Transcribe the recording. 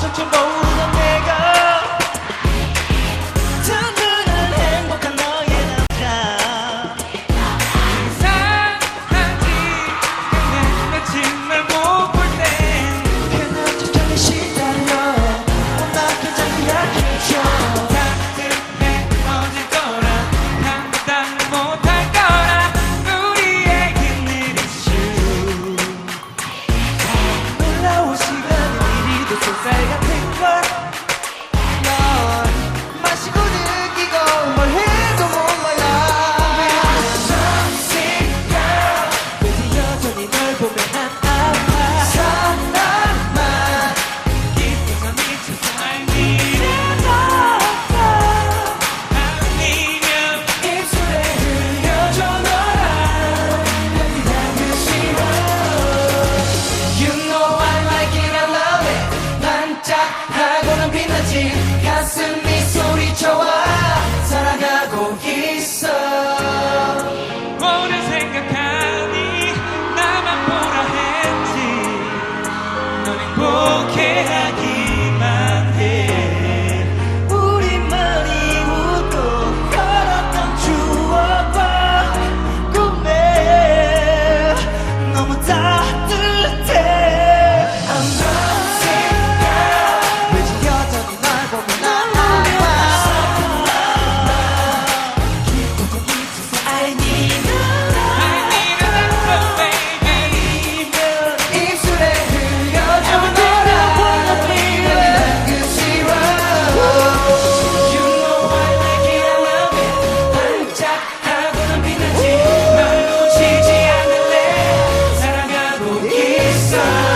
touch your bones to take a picture 끝까지 가슴이 소리쳐와 살아가고 있어. 뭐를 생각하니 나만 보라 했지. 넌 행복해. side.